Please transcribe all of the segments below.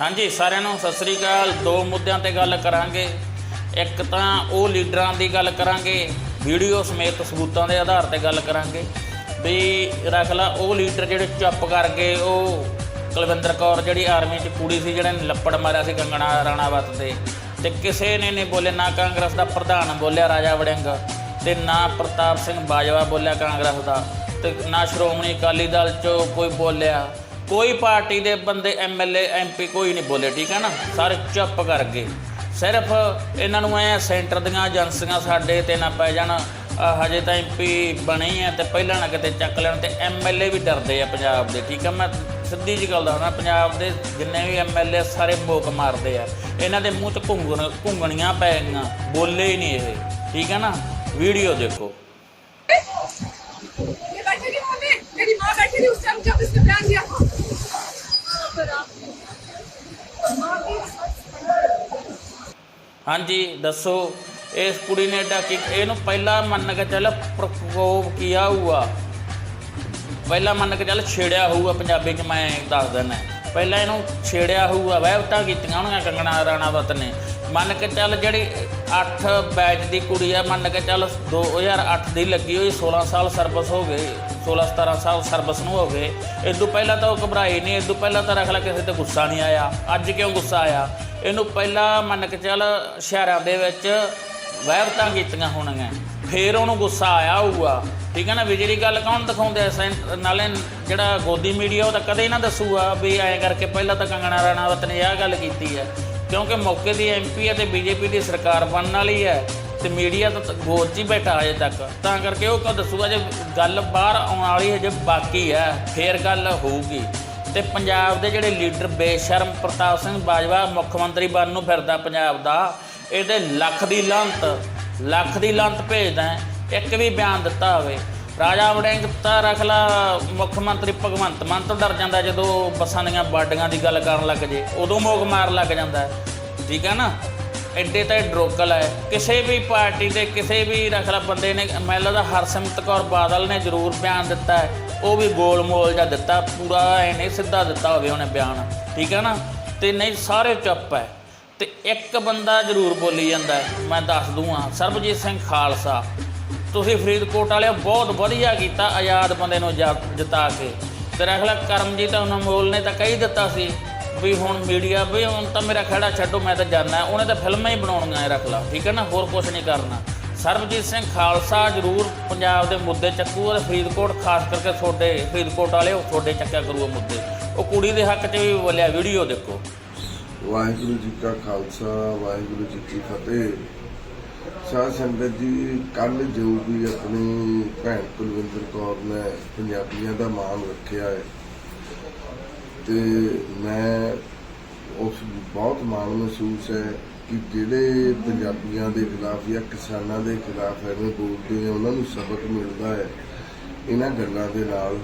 ਹਾਂਜੀ, ਸਾਰਿਆਂ ਨੂੰ ਸਤਿ ਸ੍ਰੀ ਅਕਾਲ। ਦੋ ਮੁੱਦਿਆਂ ਤੇ ਗੱਲ ਕਰਾਂਗੇ। ਇੱਕ ਤਾਂ ਉਹ ਲੀਡਰਾਂ ਦੀ ਗੱਲ ਕਰਾਂਗੇ, ਵੀਡੀਓ ਸਮੇਤ ਸਬੂਤਾਂ ਦੇ ਆਧਾਰ ਤੇ ਗੱਲ ਕਰਾਂਗੇ। ਵੀ ਰੱਖ ਲਾ, ਉਹ ਲੀਡਰ ਜਿਹੜੇ ਚੁੱਪ ਕਰਕੇ ਉਹ ਕੁਲਵਿੰਦਰ ਕੌਰ ਜਿਹੜੀ ਆਰਮੀ 'ਚ ਕੁੜੀ ਸੀ ਜਿਹੜੇ ਲੱਪੜ ਮਾਰਿਆ ਸੀ ਕੰਗਣਾ ਰਾਣਾਵਤ ਤੇ ਤੇ ਕਿਸੇ ਨੇ ਨਹੀਂ ਬੋਲੇ ਨਾ ਕਾਂਗਰਸ ਦਾ ਪ੍ਰਧਾਨ ਬੋਲਿਆ ਰਾਜਾ ਵੜਿੰਗ, ਤੇ ਨਾ ਪ੍ਰਤਾਪ ਸਿੰਘ ਬਾਜਵਾ ਬੋਲਿਆ ਕਾਂਗਰਸ ਦਾ, ਤੇ ਨਾ ਸ਼੍ਰੋਮਣੀ ਅਕਾਲੀ ਦਲ 'ਚੋਂ ਕੋਈ ਬੋਲਿਆ। ਕੋਈ ਪਾਰਟੀ ਦੇ ਬੰਦੇ ਐਮਐਲਏ ਐਮਪੀ ਕੋਈ ਨਹੀਂ ਬੋਲੇ, ਠੀਕ ਹੈ ਨਾ? ਸਾਰੇ ਚੁੱਪ ਕਰ ਗਏ ਸਿਰਫ ਇਹਨਾਂ ਨੂੰ ਐ ਸੈਂਟਰ ਦੀਆਂ ਏਜੰਸੀਆਂ ਸਾਡੇ ਤੇ ਨਾ ਪੈ ਜਾਣ। ਹਜੇ ਤਾਂ ਐਮਪੀ ਬਣੇ ਆ ਤੇ ਪਹਿਲਾਂ ਨਾ ਕਿਤੇ ਚੱਕ ਲੈਣ ਤੇ ਐਮਐਲਏ ਵੀ ਡਰਦੇ ਆ ਪੰਜਾਬ ਦੇ, ਠੀਕ ਹੈ ਮੈਂ ਸਿੱਧੀ ਜੀ ਗੱਲ ਦੱਸਦਾ, ਪੰਜਾਬ ਦੇ ਜਿੰਨੇ ਵੀ ਐਮਐਲਏ ਸਾਰੇ ਭੋਕ ਮਾਰਦੇ ਆ। ਇਹਨਾਂ ਦੇ ਮੂੰਹ 'ਚ ਘੁੰਗਣ, ਘੁੰਗਣੀਆਂ ਪੈ ਗਈਆਂ, ਬੋਲੇ ਹੀ ਨਹੀਂ ਇਹ, ਠੀਕ ਹੈ ਨਾ? ਵੀਡੀਓ ਦੇਖੋ। ਇਹ ਬੈਠੀ ਨਹੀਂ ਹੁੰਦੀ ਮੇਰੀ ਮਾਂ ਬੈਠੀ ਨਹੀਂ ਉਸ ਟਾਈਮ ਹਾਂਜੀ, ਦੱਸੋ। ਇਸ ਕੁੜੀ ਨੇ ਡਾਕੀ ਇਹਨੂੰ ਪਹਿਲਾਂ ਮੰਨ ਕੇ ਚੱਲ ਪ੍ਰਕੋਪ ਕੀਆ ਹੁਆ ਪਹਿਲਾਂ ਮੰਨ ਕੇ ਚੱਲ ਛੇੜਿਆ ਹੋਊਗਾ ਪੰਜਾਬੀ ਚ, ਮੈਂ ਦੱਸ ਦਿੰਦਾ। ਪਹਿਲਾਂ ਇਹਨੂੰ ਛੇੜਿਆ ਹੋਊਗਾ ਵਹਿਬਤਾਂ ਕੀਤੀਆਂ ਉਹਨੀਆਂ ਕੰਗਣਾ ਰਾਣਾ ਰਾਣਾਵਤ ਨੇ। ਮੰਨ ਕੇ ਚੱਲ ਜਿਹੜੀ 8 ਬੈਚ ਦੀ ਕੁੜੀ ਆ, ਮੰਨ ਕੇ ਚੱਲ 2008 ਦੀ ਲੱਗੀ ਹੋਈ 16 ਸਾਲ ਸਰਵਿਸ ਹੋ ਗਏ 16 17 ਸਾਲ ਸਰਵਿਸ ਨੂੰ ਹੋ ਗਏ। ਇਸ ਤੋਂ ਪਹਿਲਾਂ ਤਾਂ ਉਹ ਘਬਰਾਈ ਨਹੀਂ ਇਸ ਤੋਂ ਪਹਿਲਾਂ ਤਾਂ ਰੱਖ ਲੈ, ਕਿਸੇ ਤੇ ਗੁੱਸਾ ਨਹੀਂ ਆਇਆ। ਅੱਜ ਕਿਉਂ ਗੁੱਸਾ ਆਇਆ? ਇਹਨੂੰ ਪਹਿਲਾਂ ਮੰਨ ਕੇ ਚੱਲ ਸ਼ਹਿਰਾਂ ਦੇ ਵਿੱਚ ਵਹਿਬਤਾਂ ਕੀਤੀਆਂ ਹੋਣਗੀਆਂ। ਫੇਰ ਉਹਨੂੰ ਗੁੱਸਾ ਆਇਆ ਹੋਊਗਾ। ਠੀਕ ਹੈ ਨਾ? ਵੀ ਜਿਹੜੀ ਗੱਲ ਕੌਣ ਦਿਖਾਉਂਦੇ ਆ ਨਾਲੇ ਜਿਹੜਾ ਗੋਦੀ ਮੀਡੀਆ, ਉਹ ਤਾਂ ਕਦੇ ਨਾ ਦੱਸੂਗਾ ਵੀ ਐਂ ਕਰਕੇ ਪਹਿਲਾਂ ਤਾਂ ਕੰਗਣਾ ਰਾਣਾਵਤ ਨੇ ਇਹ ਗੱਲ ਕੀਤੀ ਹੈ। ਕਿਉਂਕਿ ਮੌਕੇ ਦੀ ਐਮਪੀ ਹੈ ਤੇ ਬੀਜੇਪੀ ਦੀ ਸਰਕਾਰ ਬਣਨ ਵਾਲੀ ਹੈ ਤੇ ਮੀਡੀਆ ਤਾਂ ਗੋਦ 'ਚ ਹੀ ਬੈਠਾ ਅਜੇ ਤੱਕ। ਤਾਂ ਕਰਕੇ ਉਹ ਕਦੋਂ ਦੱਸੂਗਾ ਜੇ ਗੱਲ ਬਾਹਰ ਆਉਣ ਵਾਲੀ ਹਜੇ ਬਾਕੀ ਹੈ, ਫੇਰ ਗੱਲ ਹੋਊਗੀ। ਤੇ ਪੰਜਾਬ ਦੇ ਜਿਹੜੇ ਲੀਡਰ ਬੇਸ਼ਰਮ ਪ੍ਰਤਾਪ ਸਿੰਘ ਬਾਜਵਾ ਮੁੱਖ ਮੰਤਰੀ ਬਣਨ ਨੂੰ ਫਿਰਦਾ ਪੰਜਾਬ ਦਾ, ਇਹਦੇ ਲੱਖ ਦੀ ਲੰਤ ਲੱਖ ਦੀ ਲੰਤ ਭੇਜਦਾ ਇੱਕ ਵੀ ਬਿਆਨ ਦਿੱਤਾ ਹੋਵੇ। ਰਾਜਾ ਵੜਿੰਗ ਤਾਂ ਰਖਲਾ ਮੁੱਖ ਮੰਤਰੀ ਭਗਵੰਤ ਮਾਨ ਤੋਂ ਡਰ ਜਾਂਦਾ ਜਦੋਂ ਬੱਸਾਂ ਦੀਆਂ ਬਾਡੀਆਂ ਦੀ ਗੱਲ ਕਰਨ ਲੱਗ ਜੇ, ਉਦੋਂ ਮੋਗ ਮਾਰ ਲੱਗ ਜਾਂਦਾ ਠੀਕ ਹੈ ਨਾ? ਐਡੇ ਤਾਂ ਡਰੋਕਲ ਹੈ ਕਿਸੇ ਵੀ ਪਾਰਟੀ ਦੇ ਕਿਸੇ ਵੀ ਰੱਖ ਲਾ ਬੰਦੇ ਨੇ ਮੈਨੂੰ ਲੱਗਦਾ ਹਰਸਿਮਰਤ ਕੌਰ ਬਾਦਲ ਨੇ ਜ਼ਰੂਰ ਬਿਆਨ ਦਿੱਤਾ ਹੈ। ਉਹ ਵੀ ਗੋਲ ਮੋਲ ਜਿਹਾ ਦਿੱਤਾ, ਪੂਰਾ ਐ ਨਹੀਂ ਸਿੱਧਾ ਦਿੱਤਾ ਹੋਵੇ ਉਹਨੇ ਬਿਆਨ। ਠੀਕ ਹੈ ਨਾ? ਤੇ ਨਹੀਂ, ਸਾਰੇ ਚੁੱਪ ਹੈ। ਤੇ ਇੱਕ ਬੰਦਾ ਜ਼ਰੂਰ ਬੋਲੀ ਜਾਂਦਾ ਹੈ। ਮੈਂ ਦੱਸ ਦੂੰਗਾ, ਸਰਬਜੀਤ ਸਿੰਘ ਖਾਲਸਾ, ਤੁਸੀਂ ਫਰੀਦਕੋਟ ਵਾਲਿਓ ਬਹੁਤ ਵਧੀਆ ਕੀਤਾ ਆਜ਼ਾਦ ਬੰਦੇ ਨੂੰ ਜਾ- ਜਿਤਾ ਕੇ। ਤੇ ਰੱਖ ਲੈ ਕਰਮਜੀਤ ਅਨਮੋਲ ਨੇ ਤਾਂ ਕਹੀ ਦਿੱਤਾ ਸੀ ਵੀ ਹੁਣ ਮੀਡੀਆ ਵੀ ਹੁਣ ਤਾਂ ਮੇਰਾ ਖੜਾ ਛੱਡੋ, ਮੈਂ ਤਾਂ ਜਾਣਾ ਉਹਨੇ ਤਾਂ ਫਿਲਮਾਂ ਹੀ ਬਣਾਉਣੀਆਂ ਰੱਖ ਲਾ। ਠੀਕ ਹੈ ਨਾ? ਹੋਰ ਕੁਝ ਨਹੀਂ ਕਰਨਾ। ਸਰਬਜੀਤ ਸਿੰਘ ਖਾਲਸਾ ਜ਼ਰੂਰ ਪੰਜਾਬ ਦੇ ਮੁੱਦੇ ਚੱਕੂ ਔਰ ਫਰੀਦਕੋਟ, ਖਾਸ ਕਰਕੇ ਤੁਹਾਡੇ ਫਰੀਦਕੋਟ ਵਾਲੇ ਉਹ ਤੁਹਾਡੇ ਚੱਕਿਆ ਕਰੂ ਮੁੱਦੇ। ਉਹ ਕੁੜੀ ਦੇ ਹੱਕ 'ਚ ਵੀ ਬੋਲਿਆ, ਵੀਡੀਓ ਦੇਖੋ। ਵਾਹਿਗੁਰੂ ਜੀ ਕਾ ਖਾਲਸਾ, ਵਾਹਿਗੁਰੂ ਜੀ ਕੀ ਫਤਿਹ। ਸਾਧ ਸੰਗਤ ਜੀ ਕੱਲ ਜੋ ਵੀ ਆਪਣੀ ਭੈਣ ਕੁਲਵਿੰਦਰ ਕੌਰ ਨੇ ਪੰਜਾਬੀਆਂ ਦਾ ਮਾਣ ਰੱਖਿਆ ਹੈ ਤੇ ਮੈਂ ਉਸ ਬਹੁਤ ਮਾਣ ਮਹਿਸੂਸ ਹੈ ਕਿ ਜਿਹੜੇ ਪੰਜਾਬੀਆਂ ਦੇ ਖਿਲਾਫ ਜਾਂ ਕਿਸਾਨਾਂ ਦੇ ਖਿਲਾਫ ਐਵੇਂ ਬੋਲਦੇ ਆ, ਉਹਨਾਂ ਨੂੰ ਸਬਕ ਮਿਲਦਾ ਹੈ ਇਹਨਾਂ ਗੱਲਾਂ ਦੇ ਨਾਲ।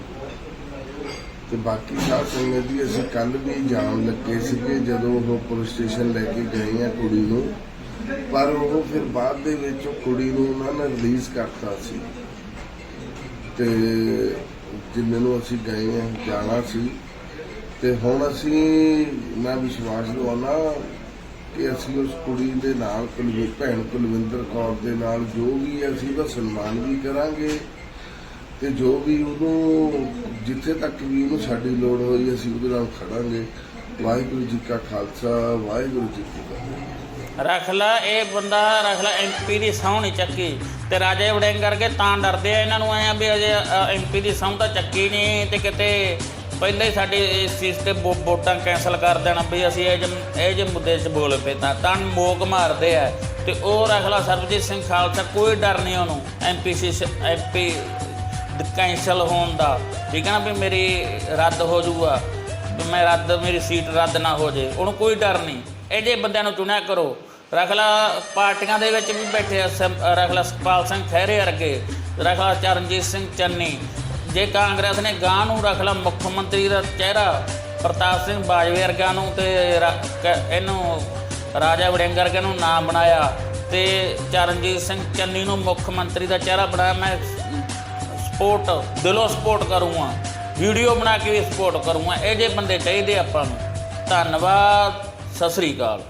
ਤੇ ਬਾਕੀ ਸਾਧ ਸੰਗਤ ਜੀ, ਅਸੀਂ ਕੱਲ ਵੀ ਜਾਣ ਲੱਗੇ ਸੀਗੇ ਜਦੋਂ ਉਹ ਪੁਲਿਸ ਸਟੇਸ਼ਨ ਲੈ ਕੇ ਗਏ ਆ ਕੁੜੀ ਨੂੰ। ਪਰ ਉਹ ਫਿਰ ਬਾਅਦ ਦੇ ਵਿੱਚ ਉਹ ਕੁੜੀ ਨੂੰ ਉਹਨਾਂ ਨੇ ਰਿਲੀਜ਼ ਕਰਤਾ ਸੀ। ਤੇ ਜਿੰਨੇ ਨੂੰ ਅਸੀਂ ਗਏ ਆ, ਜਾਣਾ ਸੀ। ਤੇ ਹੁਣ ਅਸੀਂ, ਮੈਂ ਵਿਸ਼ਵਾਸ ਦਵਾਉਣਾ ਕਿ ਅਸੀਂ ਉਸ ਕੁੜੀ ਦੇ ਨਾਲ ਕੁਲਵਿ, ਭੈਣ ਕੁਲਵਿੰਦਰ ਕੌਰ ਦੇ ਨਾਲ ਜੋ ਵੀ ਅਸੀਂ ਉਹਦਾ ਸਨਮਾਨ ਵੀ ਕਰਾਂਗੇ ਤੇ ਜੋ ਵੀ ਉਹਨੂੰ, ਜਿੱਥੇ ਤੱਕ ਵੀ ਉਹਨੂੰ ਸਾਡੀ ਲੋੜ ਹੋਈ ਅਸੀਂ ਉਹਦੇ ਨਾਲ ਖੜਾਂਗੇ। ਵਾਹਿਗੁਰੂ ਜੀ ਕਾ ਖਾਲਸਾ, ਵਾਹਿਗੁਰੂ ਜੀ ਕੀ ਫਤਿਹ। ਰੱਖ ਲੈ ਇਹ ਬੰਦਾ, ਰੱਖ ਲੈ ਐਮਪੀ ਦੀ ਸਹੁੰ ਨਹੀਂ ਚੱਕੀ। ਤੇ ਰਾਜੇ ਵੜਿੰਗ ਕਰਕੇ ਤਾਂ ਡਰਦੇ ਆ ਇਹਨਾਂ ਨੂੰ ਐ ਵੀ ਅਜੇ ਐਮਪੀ ਦੀ ਸਹੁੰ ਤਾਂ ਚੱਕੀ ਨਹੀਂ ਤੇ ਕਿਤੇ ਪਹਿਲਾਂ ਹੀ ਸਾਡੇ ਇਸ ਚੀਜ਼ ਤੇ ਵੋ- ਵੋਟਾਂ ਕੈਨਸਲ ਕਰ ਦੇਣਾ ਵੀ ਅਸੀਂ ਇਹ ਜਿਹੇ ਇਹ ਜੇ ਮੁੱਦੇ 'ਚ ਬੋਲ ਪਏ ਤਾਂ ਤਾਂ ਮੋਕ ਮਾਰਦੇ ਆ। ਤੇ ਉਹ ਰਖਲਾ ਸਰਬਜੀਤ ਸਿੰਘ ਖਾਲਸਾ, ਕੋਈ ਡਰ ਨਹੀਂ ਉਹਨੂੰ ਐਮਪੀ ਸੀ ਐਮਪੀ ਕੈਂਸਲ ਹੋਣ ਦਾ। ਠੀਕ ਹੈ ਨਾ ਵੀ ਮੇਰੀ ਰੱਦ ਹੋ ਜਾਊਗਾ, ਵੀ ਮੈਂ ਰੱਦ, ਮੇਰੀ ਸੀਟ ਰੱਦ ਨਾ ਹੋ ਜੇ, ਉਹਨੂੰ ਕੋਈ ਡਰ ਨਹੀਂ। ਇਹ ਜਿਹੇ ਬੰਦਿਆਂ ਨੂੰ ਚੁਣਿਆ ਕਰੋ। ਰਖਲਾ ਪਾਰਟੀਆਂ ਦੇ ਵਿੱਚ ਵੀ ਬੈਠੇ ਆ ਸਮ- ਰੱਖ ਸੁਖਪਾਲ ਸਿੰਘ ਖਹਿਰੇ ਵਰਗੇ ਰਖਲਾ ਚਰਨਜੀਤ ਸਿੰਘ ਚੰਨੀ ਜੇ ਕਾਂਗਰਸ ਨੇ ਗਾਂ ਨੂੰ ਰੱਖ ਲਾ ਮੁੱਖ ਮੰਤਰੀ ਦਾ ਚਿਹਰਾ, ਪ੍ਰਤਾਪ ਸਿੰਘ ਬਾਜਵੇ ਵਰਗਾ ਨੂੰ ਤੇ ਕ- ਇਹਨੂੰ ਰਾਜਾ ਵੜਿੰਗ ਵਰਗੇ ਨੂੰ ਨਾਮ ਬਣਾਇਆ ਤੇ ਚਰਨਜੀਤ ਸਿੰਘ ਚੰਨੀ ਨੂੰ ਮੁੱਖ ਮੰਤਰੀ ਦਾ ਚਿਹਰਾ ਬਣਾਇਆ, ਮੈਂ ਸਪੋਰਟ, ਦਿਲੋਂ ਸਪੋਰਟ ਕਰੂੰਗਾ, ਵੀਡੀਓ ਬਣਾ ਕੇ ਵੀ ਸਪੋਰਟ ਕਰੂੰਗਾ, ਇਹ ਜੇ ਬੰਦੇ ਚਾਹੀਦੇ ਆਪਾਂ ਨੂੰ। ਧੰਨਵਾਦ, ਸਤਿ ਸ੍ਰੀ ਅਕਾਲ।